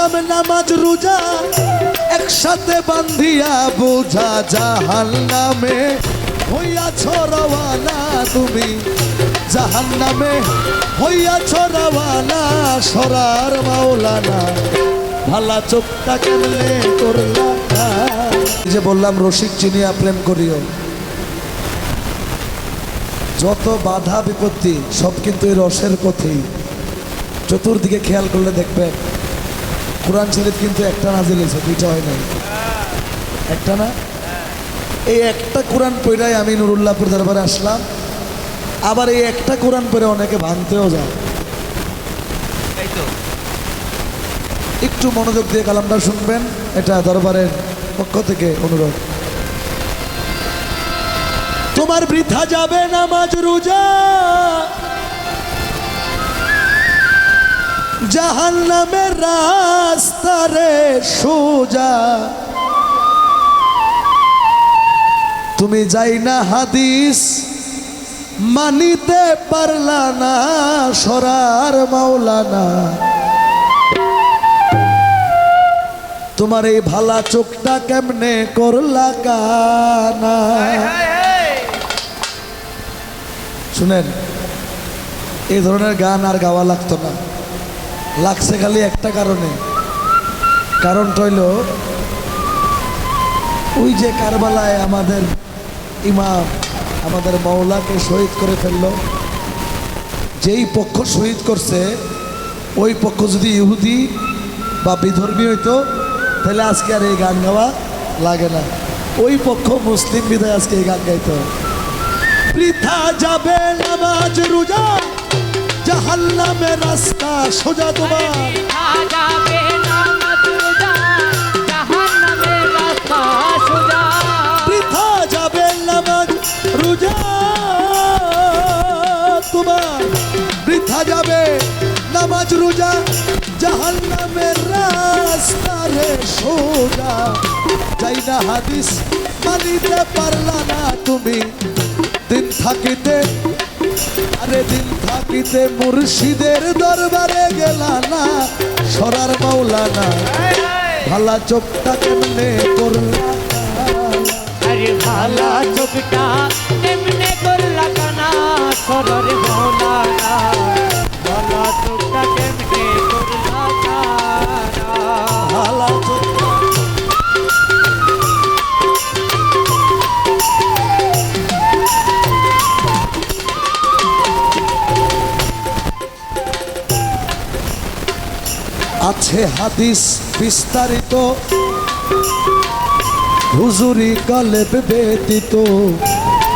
কাম নামাজ রোজা একসাথে বান্ধিয়া বোঝা জাহাল নামে হইয়াছ রওয়ানা তুমি জাহান নামে হইয়াছ রওয়ানা সরার মাওলানা। ভালা চোখটা কেমনে করলা? যে বললাম, রসিক চিনিয়া প্রেম করিও। যত বাধা বিপত্তি, সব কিন্তু এই রসের পথেই। চতুর্দিকে খেয়াল করলে দেখবেন কোরআন শরীফ কিন্তু একটা নাজিল হয়েছে, দুইটা হয় নাই। একটা না? এই একটা কোরআন পড়াই আমি নুরুল্লাহপুর দরবারে আসলাম, আবার এই একটা কোরআন পড়ে অনেকে ভাঙতেও যায়। একটু মনোযোগ দিয়ে কালামটা শুনবেন, এটা দরবারের পক্ষ থেকে অনুরোধ। তোমার বৃথা যাবে নামাজ, রোজা। জাহান নামের রাস্তারে সোজা। তুমি যাই না হাদিস মানিতে পারলা না সরার মাওলানা। তোমার এই ভালা চোখটা কেমনে করলা কানা? শুনেন এই ধরনের গান আর গাওয়া লাগতো না। লাগছে খালি একটা কারণে। কারণটা হইল, ওই যে কারবালায় আমাদের ইমাম, আমাদের মৌলাকে শহীদ করে ফেলল। যেই পক্ষ শহীদ করছে, ওই পক্ষ যদি ইহুদি বা বিধর্মী হইতো, তাহলে আজকে আর এই গান গাওয়া লাগে না। ওই পক্ষ মুসলিম বিধায় আজকে এই গান গাইতো। বৃথা যাবে নামাজ, রোজা জাহান্নামের রাস্তা সোজা তোমার। বৃথা যাবে নামাজ, রোজা তোমার। বৃথা যাবে নামাজ, রোজা জাহান্নামের রাস্তা রে সোজা। যাই না হাদিস মানিতে পারলা না তুমি, দিন থাকিতে আরে দিন থাকিতে মুর্শিদের দরবারে গেলা না সরার মাওলানা। ভালা চোখটা কেমনে করলা? আরে ভালা চোখটা এমনে করলা কানা সরর ভোলা না ভালা চোখটা কেমনে করলা কানা। ভালা চোখটা আছে হাদিস বিস্তারিত। হুজুরি কালে ব্যতীত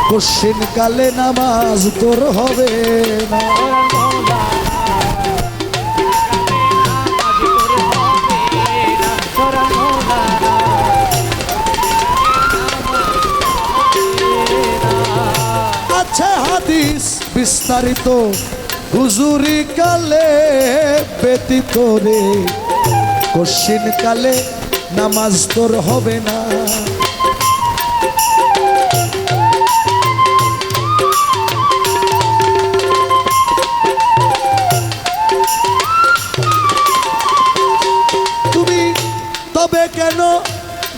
কশিন কালে নামাজ তোর হবে না। হাদিস বিস্তারিত, হুজুরি কালে ব্যতীত রে। কশিন কালে নামাজ তোর হবে না। তুমি তবে কেন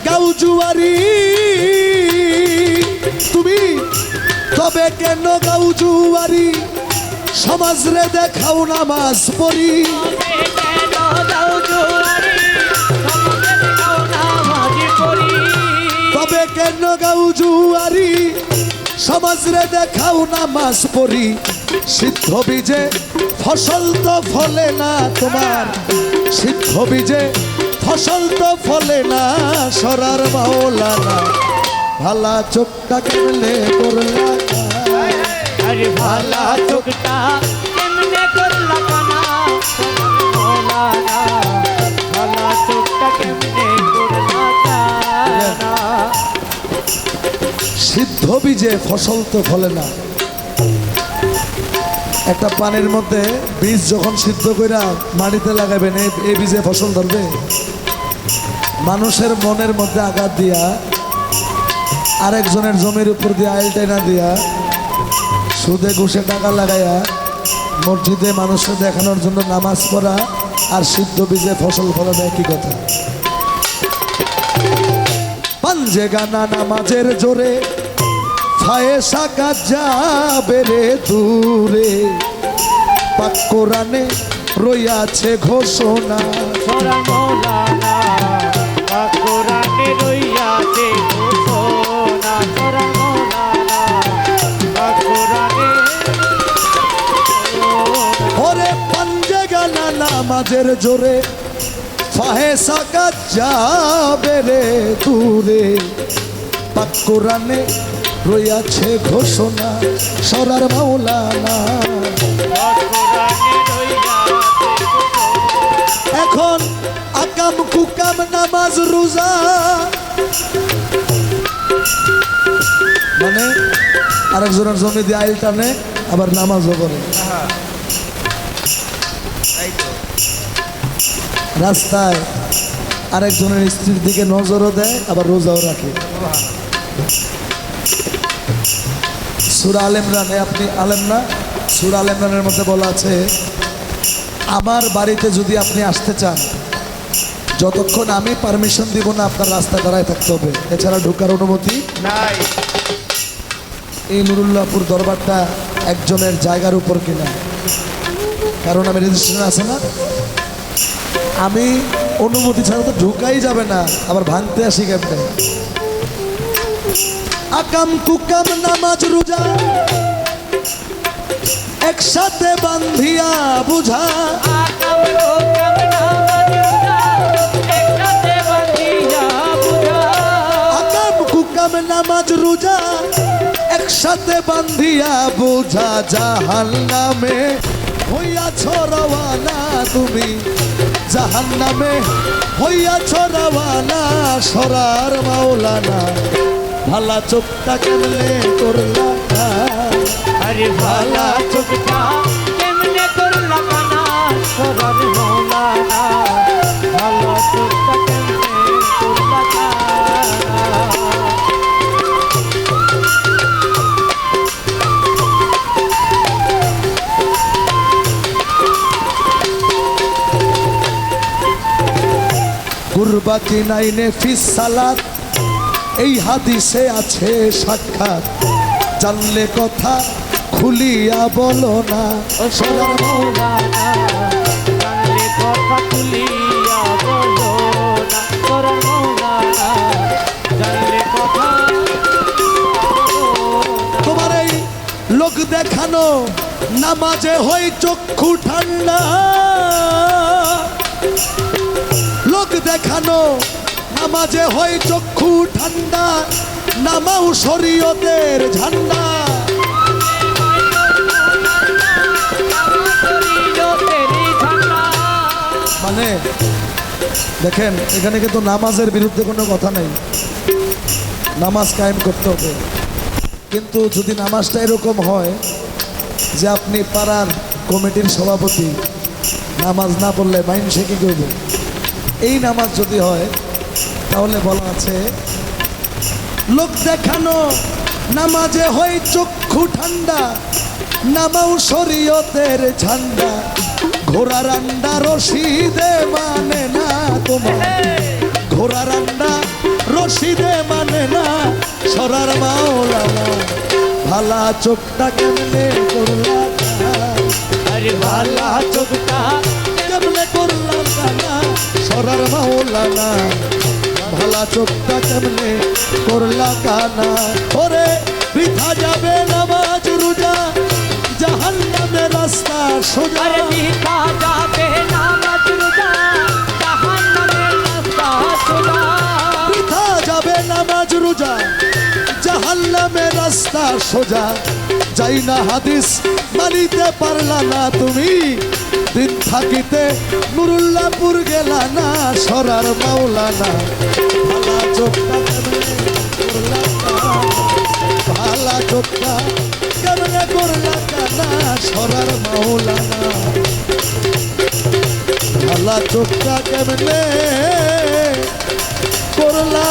গাউ জুয়ারি তুমি তবে কেন গাউ জুয়ারি সমাজ রে দেখাও নামাজ পড়ি। গাউ জুয়ারি সমাজ রে দেখাও নামাজ পড়ি। সিদ্ধ বীজে ফসল তো ফলে না তোমার। সিদ্ধ বীজে ফসল তো ফলে না সরার মাওলানা। ভালা চোখটা কেমনে করলা আরে ভালা চোখটা কেমনে করলা কানা ভালা চোখটা কেমনে সিদ্ধ বীজে ফসল তো ফলে না। একটা পানির মধ্যে বীজ যখন সিদ্ধ কইরা মাটিতে লাগাবেন এই- বীজে ফসল ধরবে? মানুষের মনের মধ্যে আঘাত দিয়া, আরেকজনের জমির উপর দিয়ে আইল টেনা দিয়া, সুদে ঘুষে টাকা লাগাইয়া, মসজিদে মানুষকে দেখানোর জন্য নামাজ পড়া আর সিদ্ধ বীজে ফসল ফলানো একই কথা। পাঞ্জে গানা নামাজের জোরে ফায়েসা কাজা বেড়ে দূরে। পাক কোরআনে রইয়াছে ঘোষণা। ওরে পাঞ্জে গানা নামাজের জোরে ফাহেসা কাজা বেড়ে দূরে। পাক কোরআনে রইয়াছে ঘোষণা, সরার মাওলানা। এখন আকাম কুকাম নামাজ রোজা। মানে আরেকজনের জমি দিয়ে আইল টানে, আবার নামাজও করে। রাস্তায় আরেকজনের স্ত্রীর দিকে নজরও দেয় আবার রোজাও রাখে। সুরা আল ইমরানে আপনি আলেম না? সুরা আল ইমরানের মধ্যে বলা আছে আমার বাড়িতে যদি আপনি আসতে চান যতক্ষণ আমি পারমিশন দিব না আপনার রাস্তা দাঁড়ায় থাকতে হবে। এছাড়া ঢোকার অনুমতি নাই। এই নুরুল্লাহপুর দরবারটা একজনের জায়গার উপর কিনা। কারণ আমি রেজিস্ট্রেশন আছে না? আমি অনুমতি ছাড়া তো ঢুকাই যাবে না। আবার ভাঙতে আসি কেমনে? আকাম কুকাম নামাজ রোজা একসাথে বান্ধিয়া বুঝা। আকাম কোকাম নামাজ রোজা একসাথে বান্ধিয়া বোঝা। জাহান নামে হইয়াছ রওয়ানা তুমি। জাহান নামে ছড়াওয়ালা সরার মাওলানা। ভালা চোখটা কেমনে করলা কুরবাতি নাইনে ফিস সালাত। এই হাদিসে আছে সাক্ষাৎ। জানলে কথা খুলিয়া বলো না। কথা খুলিয়া বলো কথা তোমার এই লোক দেখানো নামাজে হয় চক্ষু ঠান্ডা। দেখানো। নামাজে হয় চক্ষু ঠান্ডা, নামাও শরীয়তের ঝান্ডা। মানে দেখেন, এখানে কিন্তু নামাজের বিরুদ্ধে কোনো কথা নেই। নামাজ কায়েম করতে হবে। কিন্তু যদি নামাজটা এরকম হয় যে আপনি পাড়ার কমিটির সভাপতি, নামাজ না পড়লে মাইন সে কি করবে? এই নামাজ যদি হয়, তাহলে বলা আছে, লোক দেখানো, নামাজে হয় চক্ষু ঠান্ডা, নামাও শরীয়তের ঝান্ডা, ঘোড়া রান্ডা রশিদে মানে না তোমার, ঘোড়া রান্ডা রশিদে মানে না সরার মাওলানা, ভালা চোখটা কেমনে করলা ভালা চোখটা মাওলানা ভালা চোখটা কেমনে করলা কানা? ওরে বৃথা যাবে নামাজ রোজা জাহান্নামে রাস্তা সোজা। বৃথা যাবে নামাজ রোজা জাহান্নামের রাস্তা সোজা। বৃথা যাবে নামাজ রোজা। রাস্তা সোজা। যাই না হাদিস মানিতে পারলা না তুমি। দিন থাকিতে নুরুল্লাপুর গেলা না, সরার মাওলানা। ভালা চোখটা? ভালা চোখটা কেমনে করলা কানা সরার মাওলানা। ভালা চোখটা কেমনে করলা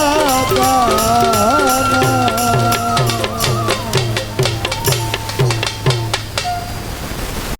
কানা